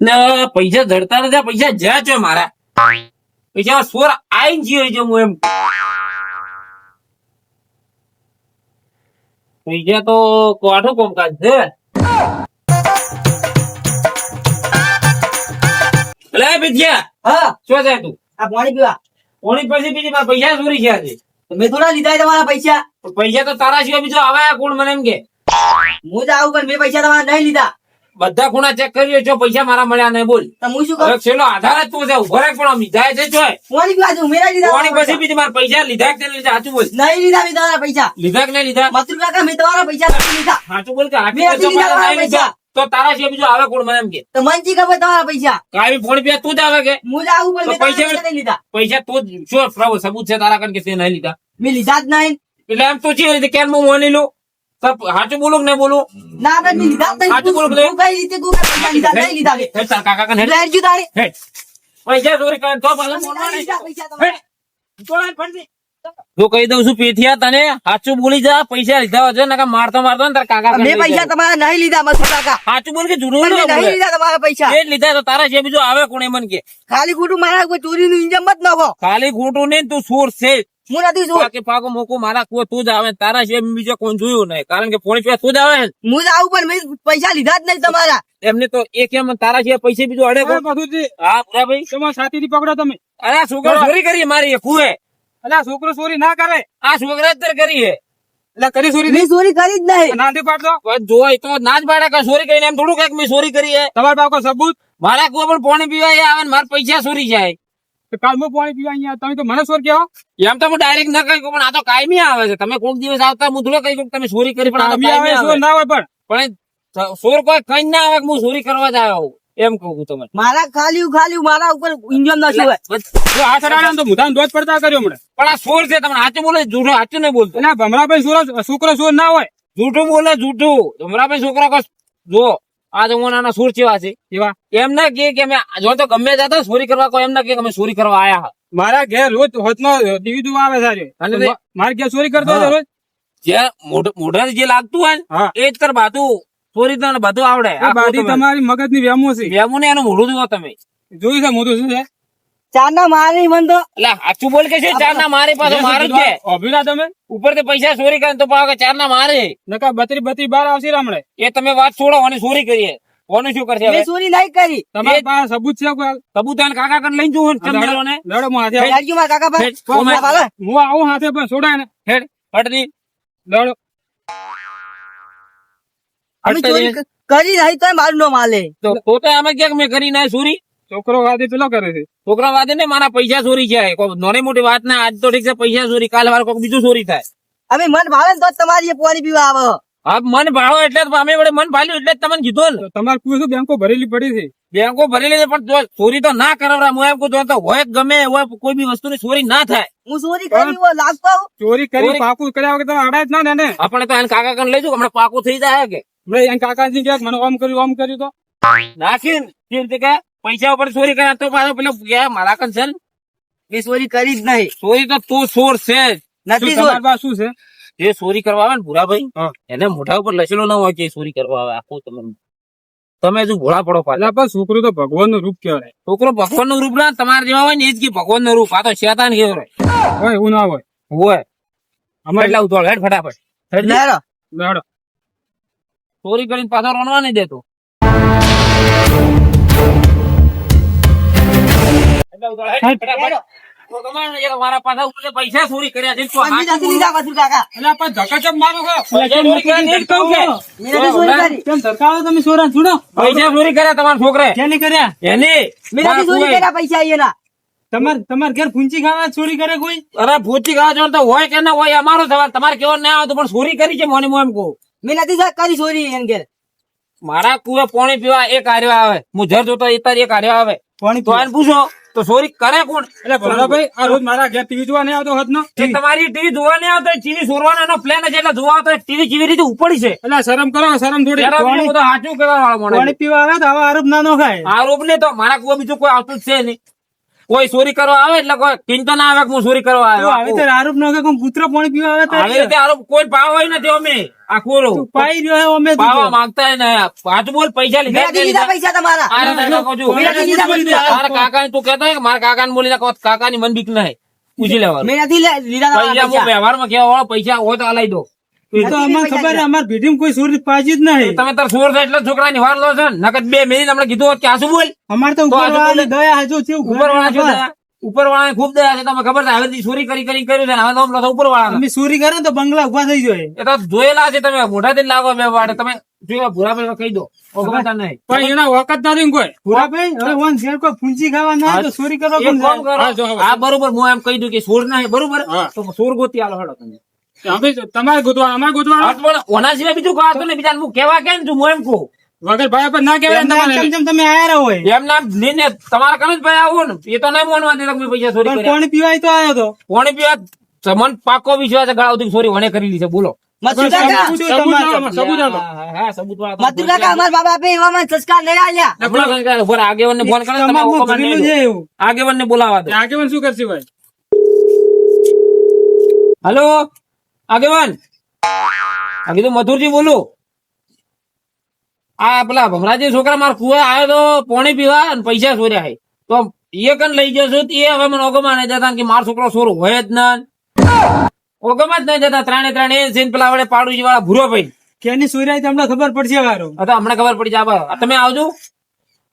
ને પૈસા ધરતા નથી પૈસા જ્યાં છે મારા. પૈસા સોર આઈ હોય છે હું એમ. પૈસા તો કોઠું કોમકાજ છે. લે વિદ્યા હા. શું જાય તું? આ પાણી પીવા. પાણી પછી બીજી મારા પૈસા ચોરી છે. છે મેં થોડા લીધા તમારા પૈસા? પૈસા તો તારા સિવાય બીજો આવે કોણ મને એમ કે? હું જ આવું પણ મેં પૈસા તમારા નહીં લીધા. બધા ખૂણા ચેક કરી છો પૈસા મારા મળ્યા નહીં બોલ. હું શું કરું છેલ્લો આધાર જ તું છે ઊભો રાખ પણ લીધા છે છો લીધા કોની પછી બીજી મારા પૈસા લીધા કે લીધા? સાચું બોલ. નહીં લીધા મેં તમારા પૈસા. લીધા કે નહીં લીધા? મથુર કાકા મેં તમારા પૈસા નથી લીધા. સાચું બોલ કે મારા નહીં લીધા. તો તારા છે બીજો આવે કોણ મને એમ કે? તો મનજી ખબર તમારા પૈસા? કાવી ફોન પે તું જ આવે કે? હું જ આવું પણ પૈસા- નહીં લીધા. પૈસા તું શું સબૂત છે તારા કારણ કે તે નહીં લીધા? મેં લીધા જ નહીં. એટલે એમ તો છે કેમ હું માની લઉં સાચું બોલું નહીં બોલું ના મેં લીધા જ સાચું બોલો તું કઈ રીતે તું પૈસા લીધા નહીં લીધા તારા કાકા હેડ. લેટ ગયું તારે હેડ. પૈસા ચોરી કરે તો. હેડ. ચોળાને ફરતી. જો કહી દઉં છું પેથિયા તને સાચું બોલી જા પૈસા લીધા હોય ને મારતો મારતો ને તારા કાકા મેં પૈસા. તમારા નહીં લીધા મસ્ત કાકા સાચું બોલ કે ના મેં નહીં લીધા તમારા પૈસા એ લીધા તો તારા જે બીજું આવે કોણે મન કે ખાલી ખોટું મારા કોઈ ચોરીનું ઇન્જમ મત નાખો ખાલી ખોટું નહીં તું સુર છે હું નથી જોયું કે પાકો મોકો મારા કુવો તું જ આવે તારા છે બીજો કોઈ જોયું નહીં. કારણ કે ફોન પૈસા તું જ આવે હું જ આવું પણ મેં પૈસા લીધા જ નહીં તમારા. એમને તો એક એમ તારા છે પૈસે બીજો અડે કોણ? મધુજી હા પૂરા ભાઈ. તમારા સાથીથી પકડો તમે. અરે છોકરો ચોરી કરી મારી એ કુએ અલા છોકરો ચોરી ના કરે. આ છોકરા જ કરી હે એટલે કરી ચોરી નહીં? ચોરી કરી જ નહીં. નાંદી પાડતો જોય તો ના જ પાડે કે ચોરી કરીને એમ થોડું કંઈક મેં ચોરી કરી હે તમારા કોઈ સબૂત? મારા કુવા પણ પાણી પીવા આવે ને મારા પૈસા ચોરી જાય. કે પાણી પીવા અહીંયા તમે તો મને સોર કહો. એમ તો હું ડાયરેક્ટ ના કહી પણ આ તો કાયમી આવે છે. તમે કોઈક દિવસ આવતા હું થોડો કહી તમે ચોરી કરી પણ આ આવે સોર ના હોય પણ. પણ સોર કોઈ કઈ ના આવે કે હું ચોરી કરવા જ આવ્યો એમ કહું તમને. મારા ખાલી ખાલી મારા ઉપર ઇન્જમ ના શું આ હાથ તો મુધાન દોજ પડતા કર્યો હમણાં. પણ આ સોર છે તમે સાચું બોલે જૂઠું સાચું નહીં બોલતો. ના ભમરાભાઈ સોર છોકરો સોર ના હોય. જૂઠું બોલે જૂઠું. ભમરાભાઈ છોકરા કશ જો આ જમાનાના સુર ચેવા છે એવા. એમ ના કે કે અમે જો તો ગમે જતા ચોરી કરવા કોઈ એમ ના કે અમે ચોરી કરવા આયા મારા ઘેર રોજ હોતનો ટીવી જોવા આવે સારી અને મારા ઘેર ચોરી કરતો હતો રોજ? જે મોઢા જે લાગતું હોય એ જ કર બાતું ચોરી તને બધું આવડે. આ બાધી તમારી મગજની વેમો છે. વેમો ને એનું મોઢું જુઓ તમે. જોયું છે મોઢું શું છે? ચાર ના મારી મન તો એટલે બોલ કે છે? ચાર ના મારે પાસે મારે છે અભિરા તમે? ઉપરથી પૈસા ચોરી કરે તો પાછા ચાર ના મારે. નકા બત્રી બત્રી બાર આવશે રામડે એ તમે વાત છોડો અને ચોરી કરીએ. કોનું શું કરશે હવે? મેં ચોરી નહીં કરી. તમારી પાસે સબૂત છે કોઈ કબૂતર કાકા કન લઈ ચંદ્રો ને લડો હું હાથે કાકા ભાઈ. હું આવું હાથે પણ છોડાય ને. હેડ હટની. લડો અમે ચોરી કરી નહીં તો મારું નો માલે તો તો તો અમે ક્યાંક મેં કરી ના ચોરી? છોકરો હાથે પેલો કરે છે? છોકરા વાદે ને મારા પૈસા ચોરી છે. કોઈ નાની મોટી વાત ના આજ તો ઠીક છે પૈસા ચોરી કાલ વાર કોઈ બીજું ચોરી થાય. અમે મન ભાવે તો તમારી પાણી પીવા આવે. હા મન ભાવો એટલે અમે વડે મન ભાલ્યું એટલે તમને કીધું ને. તમારે શું બેંકો ભરેલી પડી છે? બેંકો ભરેલી છે પણ ચોરી તો ના કરાવરા હું એમ કહું તો હોય ગમે હોય કોઈ બી વસ્તુની ચોરી ના થાય. હું ચોરી કરી હોય લાગતો ચોરી કરી પાકું કર્યા વગર તમે અડાય જ ના ને આપણે તો એને કાકા કન લઈ જવું હમણાં પાકું થઈ જાય કે? ભાઈ એને કાકા કાકાજી કે મને ઓમ કર્યું ઓમ કર્યું તો? નાખી ને કે? પૈસા ઉપર ચોરી કર્યા તો પાછો પેલો ગયા મારા કન છે ને ચોરી કરી જ નહીં. ચોરી તો તું ચોર છે. શું નથી ચોર. તમારી પાસે શું છે? જે ચોરી કરવા આવે ને ભૂરાભાઈ એને મોઢા ઉપર લસેલો ના હોય કે ચોરી કરવા આવે. આખું તમે તમે હજુ ભોળા પડો પાછા. પણ છોકરો તો ભગવાનનું રૂપ કહેવાય. છોકરો ભગવાનનું રૂપ ના તમારે જેવા હોય ને એ જ કે ભગવાનનું રૂપ. આ તો શેતાન કેવો રે હોય એવું ના હોય. હોય. અમારે એટલે ઉતોળ હેડ ફટાફટ. ચોરી કરીને પાછો રણવા નહીં દેતો. ચોરી કરી. કેમ તમે છોરા? છોડો. પૈસા ચોરી કર્યા તમારા છોકરે ક્યાં કર્યા? એની? મેં નથી ચોરી કર્યા પૈસા એના. તમાર તમાર ઘેર પૂંચી ખાવા ચોરી કરે કોઈ? અરે ભૂતી ખાવા જો તો હોય કે ના હોય અમારો સવાલ. તમારે કેવો ના આવે તો પણ ચોરી કરી છે મોની મો એમ કહું મેં નથી કરી ચોરી એન ઘેર. મારા કુએ પાણી પીવા એક કાર્ય આવે. હું જર જોતો એ તારી એક કાર્ય આવે. પાણી તો પૂછો. તો સોરી કરે કોણ? એટલે ભોળાભાઈ આ રોજ મારા ઘેર ટીવી જોવા નહીં આવતો હોત નો. તમારી ટીવી જોવા નહીં આવતો ટીવી સોરવાનો એનો પ્લાન છે એટલે જોવા આવતો ટીવી કેવી રીતે ઉપડી છે? એટલે શરમ કરો શરમ થોડી. સાચું કહેવા વાળો પાણી પીવા આવે તો આવા આરોપ ના નો ખાય આરોપ ને તો મારા કુવા બીજું કોઈ આવતું જ છે નહીં. કોઈ ચોરી કરવા આવે એટલે કોઈ ચિંતા ના આવે કે હું ચોરી કરવા આવ્યો. આવી તો આરોપ ન કે કોઈ પુત્ર પાણી પીવા આવે તો આવી રીતે આરોપ કોઈ પાવ હોય નથી અમે. આખું પાઈ રહ્યો હે અમે પાવા માંગતા ય પાછું બોલ પૈસા લીધા મેં લીધા લીધા? પૈસા તમારા. આ રીતે કહું છું. મેં નથી લીધા પૈસા. તારા કાકાને તું કહેતો હોય કે મારા કાકાને બોલી નાખો કાકાની મન બીક નહીં. પૂછી લેવાનું. મેં નથી લીધા પૈસા હું વ્યવહારમાં કેવા વાળો પૈસા હોય તો અલાઈ દો. એ તો અમને ખબર છે, અમારા કોઈ ચોરી પાજી જ નહીં. તમે તાર સોર એટલે છોકરા ની વાર લો છો બે મિનિટ અમને કીધું હોત કે આ શું બોલ? અમારે તો તો ઉપર આજુ દયા હજુ છે ઉપર વાળા ઉપર વાળા ખૂબ દયા છે તમે ખબર છે હવે ચોરી કરી કરી કર્યું છે હવે તો ઉપર વાળા અમે ચોરી કરે તો બંગલા ઊભા થઈ જાય. એ તો જોયેલા છે તમે મોઢાથી થી લાગો બે વાડે તમે જોયા ભૂરા ભાઈ કહી દો નહીં. પણ એના વખત નથી કોઈ? ભૂરાભાઈ હવે વન શેર કોઈ ફૂંચી ખાવા ના તો ચોરી? કરો. આ બરોબર હું એમ કહી દઉં કે સોર ના બરોબર. તો સોર ગોતી આલો હેડો તમે. અમે તો તમારે ગોતવા અમારે ગોતવા પણ ઓના સિવાય બીજું કહો તો ને બીજા હું કેવા કેમ છું હું એમ કહું. વગર ભાઈ પર ના કેવાય ને તમારે. તમે આયા રહો એમ નામ લઈને તમારા કને જ ભાઈ આવો ને. એ તો નહીં મોનવા દેતા કે મેં પૈસા ચોરી કર્યા. કોણ પીવાય તો આવ્યો તો? કોણ પીવા તમને પાકો વિશ્વાસ છે ગળા સુધી ચોરી વણે બોલો. નહીં કરે નહીં આગેવાનને બોલાવા દો. શું કરશે ભાઈ? હલો? આગેવાન આ કીધું મથુરજી બોલું. આ પેલા ભમરાજી છોકરા મારા કુવા આવ્યો તો પોણી પીવા અને પૈસા ચોર્યા હે તો એ કન લઈ જશો એ હવે મને ઓગમાં નહીં જતા કે માર છોકરો સોર હોય જ ના. ઓગમાં જ નહીં જતા ત્રણે ત્રણે એ છે પેલા વડે પાડુજી વાળા ભૂરો ભાઈ કેની સુરાય તમને ખબર પડશે વારો? આ તો હમણાં ખબર પડી જાય તમે આવજો.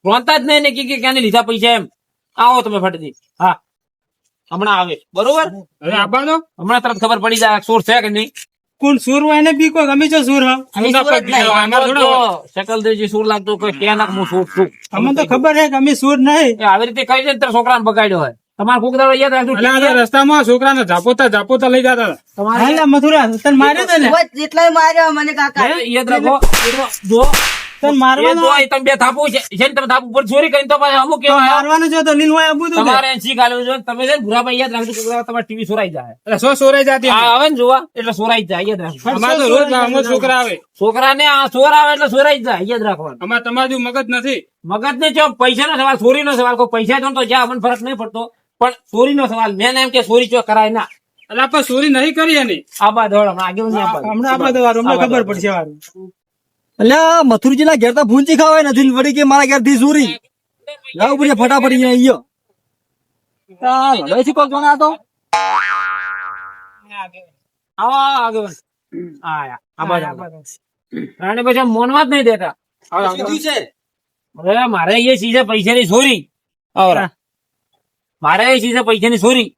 રોનતા જ નહીં ને કે કે ક્યાંને લીધા પૈસા એમ. આવો તમે ફટથી હા. હમણાં આવે. બરોબર? હવે આબા હમણાં તરત ખબર પડી જાય સુર છે કે નહીં. કોણ સુર હોય ને બી કોઈ ગમે છે સુર. શકલદેવજી સુર લાગતો કે ના હું સુર છું. તમને તો ખબર છે કે અમે સુર નહીં. આવી રીતે કઈ રીતે છોકરા ને છોકરાને બગાડ્યો હોય. તમારે કોક યાદ રાખજો રસ્તામાં છોકરાને ઝાપોતા ઝાપોતા લઈ જતા હતા. તમારે મથુરા તને માર્યો તો ને માર્યો મને કાકા. યાદ રાખો. જો તને મારવાનો જો તમે બે થાપુ છે. છે ને તમે થાપુ પર ચોરી કરીને તો પાછા અમુક કેવા મારવાનું છે તો હોય આબુ તું તમારે શીખ આલ્યું છે તમે છે ભૂરાભાઈ યાદ રાખજો કોક દાડો ટીવી સોરાઈ જાય. એટલે સો સોરાઈ જાતી આ આવે ને જોવા. એટલે સોરાઈ જાય યાદ રાખજો. અમારે તો રોજ ગામમાં છોકરા આવે. છોકરાને આ ચોર આવે એટલે સોરાઈ જાય યાદ રાખવાનું. અમારે તમારું મગજ નથી. મગજ ને જો પૈસા નો સવાલ ચોરી નો સવાલ. કોઈ પૈસા જો તો જ્યાં અમને ફરક નહીં પડતો. પણ ચોરી નો સવાલ મેં એમ કે ચોરી ચો કરાય ના. એટલે આપણે ચોરી નહીં કરી એની આબા દોડ હમણાં આગળ હમણાં તો ખબર પડશે વારું. એટલે મથુરજી ના ઘેર તો ભૂંજી ખાવાય નથી વળી કે મારા ઘેરથી સુરી લાવું પડશે ફટાફટ અહીંયા આવ્યો કોક આ તો? આવો આવો આગળ જ નહીં દેતા. મારે એ ચીજે પૈસાની ચોરી આવરા. મારે એ ચીજે પૈસાની ચોરી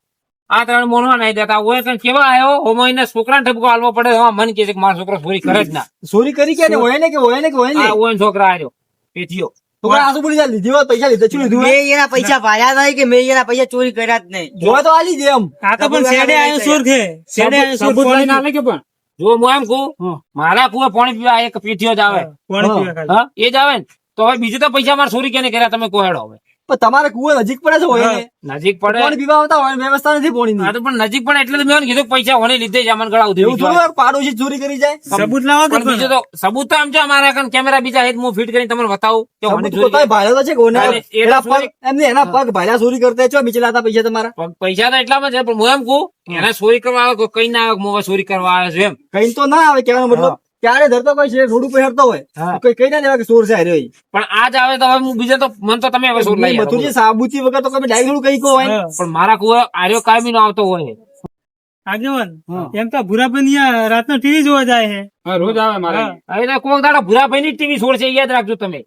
આ ત્રણ મોનવા નહીં દેતા. હોય તને કેવા આવ્યો હોમો એને છોકરાને ઠપકો આલવો પડે હા મન કે છે કે મારો છોકરો ચોરી કરે જ ના. ચોરી કરી કે હોય ને કે હોય ને કે હોય ને? હોય છોકરા આવ્યો પેથીયો છોકરા આસુ પડી જાય લીધી પૈસા લીધા. શું લીધું? મેં એના પૈસા પાડ્યા કે મેં એના પૈસા ચોરી કર્યા જ નહીં. જોવા તો આલી દે આ પણ શેડે આવ્યો સુર છે શેડે આવ્યો સુર સબૂત લઈને પાણી આલે કે પણ. જો હું એમ કહું મારા કુવા પાણી પીવા એક પીઠીઓ જ આવે. પાણી પીવા ખાલી. હા? એ જ આવે ને. તો હવે બીજું તો પૈસા મારા સોરી કેને કર્યા તમે કોહેડો હવે. પણ તમારે કુવો નજીક પડે છે હોય નજીક પડે. પાણી પીવા આવતા હોય વ્યવસ્થા નથી હા પાણીની તો પણ નજીક પડે એટલે મેં કીધું પૈસા હોને લીધે જ અમને ગળા એવું થોડું પાડોશી ચોરી કરી જાય? સબૂત લાવો કે પણ બીજું તો સબૂત તો આમ છે અમારા કન કેમેરા બીજા હેત હું ફિટ કરીને તમને બતાવું કે હોને ચોરી પોતાએ ભાડે તો છે કોને એના પગ એમને એના પગ ભાડા ચોરી કરતા છો બીચે લાતા પૈસા તમારા? પૈસા તો એટલામાં છે પણ હું એમ કહું એને ચોરી કરવા આવે કોઈ કઈ ના આવે મોવા હું ચોરી કરવા આવે છે એમ. કઈ તો ના આવે કેવાનો મતલબ ક્યારે ધરતો કોઈ છે રોડ ઉપર હરતો હોય. કઈ કઈ ના દેવા કે સોર છે હારે પણ આજ આવે તો હવે હું બીજા તો મન તો તમે હવે સોર લઈ આવો. સાબુચી સાબુતી વગર તો કઈ ડાયરેક્ટ થોડું કઈ કહો હોય પણ મારા કુવા આર્યો કાયમી નો આવતો હોય આગેવાન એમ તો ભૂરાભાઈ રાતનો ટીવી જોવા જાય છે રોજ આવે મારે. કોક દાડા ભૂરાભાઈ ની ટીવી છોડ છે યાદ રાખજો તમે.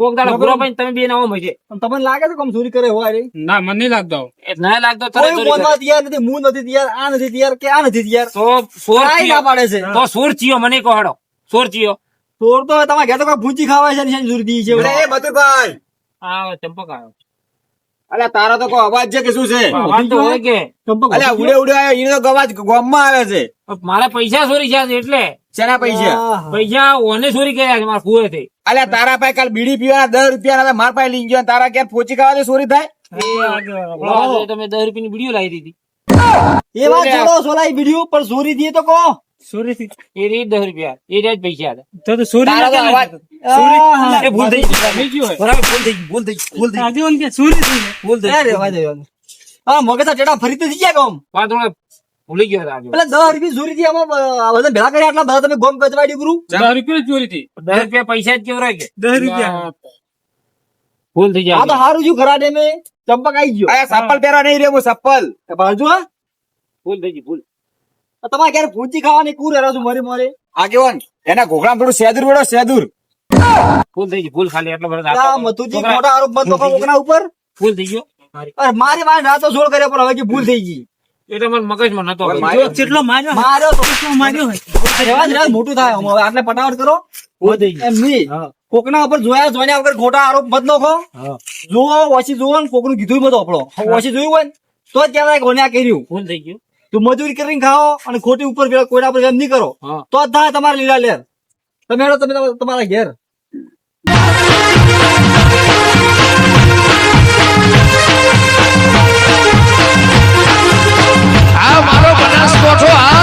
કોક દાડા ભૂરાભાઈ તમે બે નામ છે તમને લાગે છે કે ચોરી કરે હોય રે? ના મને નહીં લાગતો ના લાગતો કોઈ બોલવા તૈયાર નથી હું નથી તૈયાર આ નથી તૈયાર કે આ નથી તૈયાર. તો સોર કાંઈ ના પાડે છે. તો સોર ચિયો મને કહો હેડો. સોર ચિયો. સોર તો તમારે ઘેર તો કોઈ ભૂંચી ખાવા છે ને ચોરી દી છે. એ બતુભાઈ આ ચંપક આવ્યો અલ્યા તારો તો કોઈ અવાજ છે કે શું છે? અવાજ તો હોય કે? અલ્યા ઉડે ઉડે આવ્યો એનો તો અવાજ ગામમાં આવે છે. મારા પૈસા ચોરી ગયા છે એટલે. શેના પૈસા? પૈસા ઓને ચોરી કર્યા છે મારા કુવેથી અલ્યા તારા પાસે કાલ બીડી પીવાના દસ રૂપિયા ના માર પાસે લઈ ગયો તારા ક્યાં પોચી ખાવા ચોરી થાય? તમે દસ રૂપિયાની બીડીઓ લાવી દીધી. એ વાત છોડો સોલાઈ બીડીઓ પણ ચોરી દીએ તો કહો. ચોરીથી એ રહી દસ રૂપિયા. એ રહ્યા જ પૈસા હતા. તો ભૂલ થઈ ગઈ. ગયો. બરાબર ભૂલ થઈ ભૂલ થઈ ભૂલ થઈ કે ભૂલ થઈ અરે. આ મગજ ફરી તો થઈ ગયા ગોમ પાછો થોડો ભૂલી ગયો રાજુ એટલે દસ રૂપિયા ચોરી થી આમાં બધા કર્યા આટલા બધા તમે ગોમ કચવાડી ગુરુ. દસ રૂપિયા ચોરી થી દસ રૂપિયા પૈસા જ કેવું રહે કે? દસ રૂપિયા. ભૂલ થઈ આ તો જાય હારું છું ખરા મેં ચંપક આવી ગયો. આ ચપ્પલ પહેરવા નહીં રે હું ચપ્પલ બાજુ હા. ભૂલ થઈ ગઈ ભૂલ. તમારે ક્યારે ભૂંચી ખાવાની કુર હેરા છું મારી મારે? આગેવાન એના ઘોઘરામાં થોડું સેદુર વેડો સેદુર. ભૂલ થઈ ગઈ ભૂલ ખાલી એટલો બધો છોકરા, મોટા આરોપ બંધ કરો કોકના ઉપર. ભૂલ થઈ ગયો. અરે મારી મારી રાતો જોડ કર્યા પણ હવે કે ભૂલ થઈ ગઈ. એટલે તો મને મગજમાં નતો કેટલો માર્યો માર્યો તો કેટલો માર્યો જ રહેવા મોટું થાય. હવે આટલે પટાવટ કરો. ભૂલ થઈ ગઈ એમ નહીં. કોકના ઉપર જોયા જોયા વગર ખોટા આરોપ મત નાખો. જુઓ ઓછી જોવો ને કોકનું કીધું મત આપણો. ઓછી જોયું હોય ને તો જ કહેવાય કોને આ કર્યું. ભૂલ થઈ ગયું. તું મજૂરી કરીને ખાઓ અને ખોટી ઉપર કોઈના પર એમ નહીં કરો. તો જ થાય તમારે લીલા લેર. તમે હેડો તમે તમારા- તમારા ઘેર. આ મારો બનાસકોઠો આ